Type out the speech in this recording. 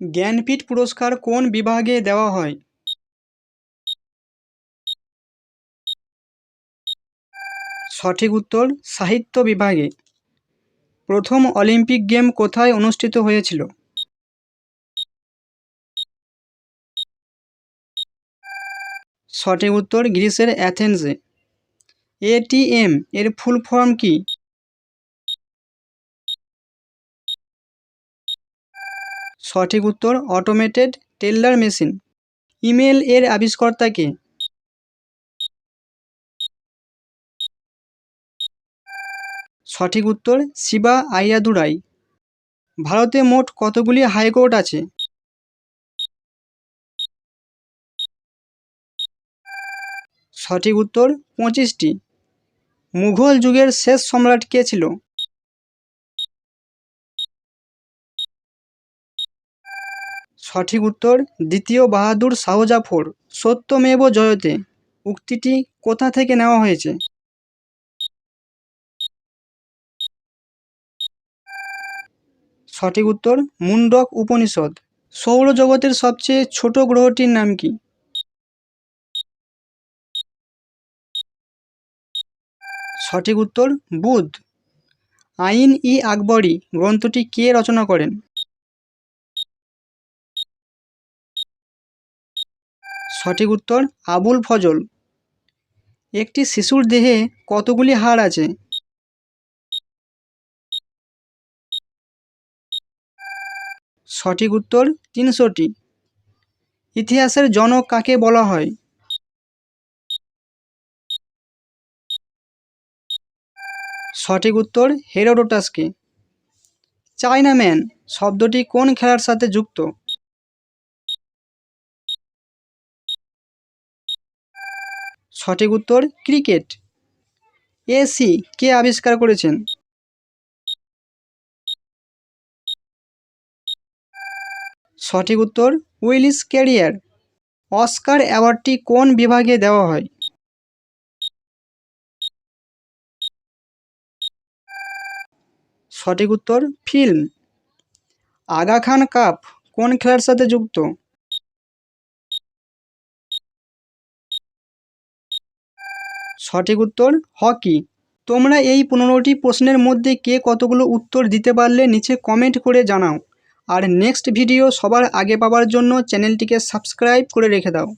জ্ঞানপীঠ পুরস্কার কোন বিভাগে দেওয়া হয়? সঠিক উত্তর, সাহিত্য বিভাগে। প্রথম অলিম্পিক গেম কোথায় অনুষ্ঠিত হয়েছিল? সঠিক উত্তর গ্রিসের অ্যাথেন্সে। এটিএম এর ফুল ফর্ম কি? সঠিক উত্তর অটোমেটেড টেলার মেশিন ইমেল এর আবিষ্কর্তা কে সঠিক উত্তর শিবা আইয়াদুরাই ভারতে মোট কতগুলি হাইকোর্ট আছে? সঠিক উত্তর পঁচিশটি। মুঘল যুগের শেষ সম্রাট কে ছিল? সঠিক উত্তর, দ্বিতীয় বাহাদুর শাহজাফর, সত্যমেব জয়তে। উক্তিটি কোথা থেকে নেওয়া হয়েছে? সঠিক উত্তর, মুন্ডক উপনিষদ। সৌরজগতের সবচেয়ে ছোট গ্রহটির নাম কি? সঠিক উত্তর, বুধ। আইন ই আকবরী গ্রন্থটি কে রচনা করেন? সঠিক উত্তর, আবুল ফজল। একটি শিশুর দেহে কতগুলি হাড় আছে? সঠিক উত্তর, তিনশোটি। ইতিহাসের জনক কাকে বলা হয়? সঠিক উত্তর, হেরোডোটাসকে। চায়নাম্যান শব্দটি কোন খেলার সাথে যুক্ত? সঠিক উত্তর ক্রিকেট। এসি কে আবিষ্কার করেছেন? সঠিক উত্তর উইলিস ক্যারিয়ার। অস্কার অ্যাওয়ার্ডটি কোন বিভাগে দেওয়া হয়? সঠিক উত্তর ফিল্ম। আগা খান কাপ কোন খেলার সাথে যুক্ত? সঠিক উত্তর হকি তোমরা এই পনেরোটি প্রশ্নের মধ্যে কে কতগুলো উত্তর দিতে পারলে নিচে কমেন্ট করে জানাও। আর নেক্সট ভিডিও সবার আগে পাওয়ার জন্য চ্যানেলটিকে সাবস্ক্রাইব করে রেখে দাও।